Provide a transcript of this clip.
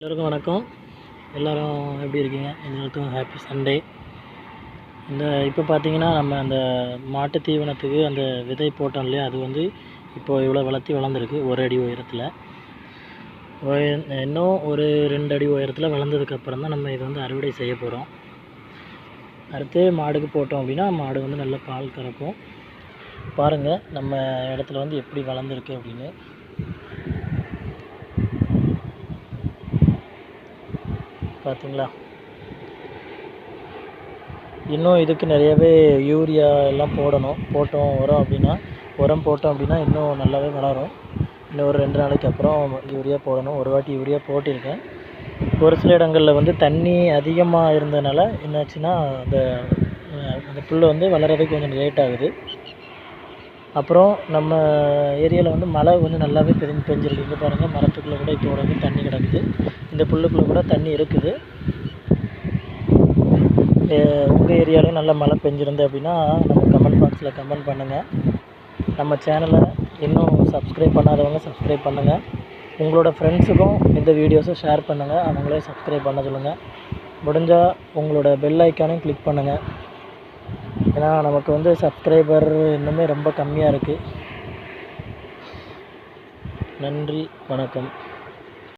எல்லோருக்கும் வணக்கம். எல்லோரும் எப்படி இருக்கீங்க? எல்லாருக்கும் ஹாப்பி சண்டே இந்த இப்போ பார்த்தீங்கன்னா நம்ம அந்த மாட்டு தீவனத்துக்கு அந்த விதை போட்டோம் இல்லையா? அது வந்து இப்போ இவ்வளோ வளர்த்தி வளர்ந்துருக்கு ஒரு அடி உயரத்தில். இன்னும் ஒரு ரெண்டு அடி உயரத்தில் வளர்ந்ததுக்கப்புறம் தான் நம்ம இதை வந்து அறுவடை செய்ய போகிறோம் அடுத்து மாடுக்கு போட்டோம் அப்படின்னா மாடு வந்து நல்ல பால் கறக்கும். பாருங்கள் நம்ம இடத்துல வந்து எப்படி வளர்ந்துருக்கு அப்படின்னு. பார்த்தீங்களா? இன்னும் இதுக்கு நிறையவே யூரியா எல்லாம் போடணும். போட்டோம் உரம் அப்படின்னா உரம் போட்டோம் அப்படின்னா இன்னும் நல்லாவே வளரும். இன்னும் ஒரு ரெண்டு நாளைக்கு அப்புறம் யூரியா போடணும். ஒரு வாட்டி யூரியா போட்டிருக்கேன். ஒரு சில இடங்களில் வந்து தண்ணி அதிகமாக இருந்ததுனால என்னாச்சுன்னா அந்த அந்த புல் வந்து வளர்கிறதுக்கு கொஞ்சம் லேட் ஆகுது. அப்புறம் நம்ம ஏரியாவில் வந்து மழை கொஞ்சம் நல்லாவே பெஞ்சு பெஞ்சிருக்கு. இங்கே பாருங்கள் மரத்துக்குள்ளே கூட இப்போ வந்து தண்ணி கிடக்குது. இந்த புல்லுக்குள்ளே கூட தண்ணி இருக்குது. உங்கள் ஏரியாலையும் நல்ல மழை பெஞ்சிருந்து அப்படின்னா நம்ம கமெண்ட் பாக்ஸில் கமெண்ட் பண்ணுங்கள் நம்ம சேனலை இன்னும் சப்ஸ்கிரைப் பண்ணாதவங்க சப்ஸ்கிரைப் பண்ணுங்கள் உங்களோட ஃப்ரெண்ட்ஸுக்கும் இந்த வீடியோஸை ஷேர் பண்ணுங்கள் அவங்களே சப்ஸ்கிரைப் பண்ண சொல்லுங்கள் முடிஞ்சால் உங்களோட பெல் ஐக்கானையும் கிளிக் பண்ணுங்கள் ஏன்னா நமக்கு வந்து சப்ஸ்கிரைபர் இன்னுமே ரொம்ப கம்மியாக இருக்குது நன்றி வணக்கம்.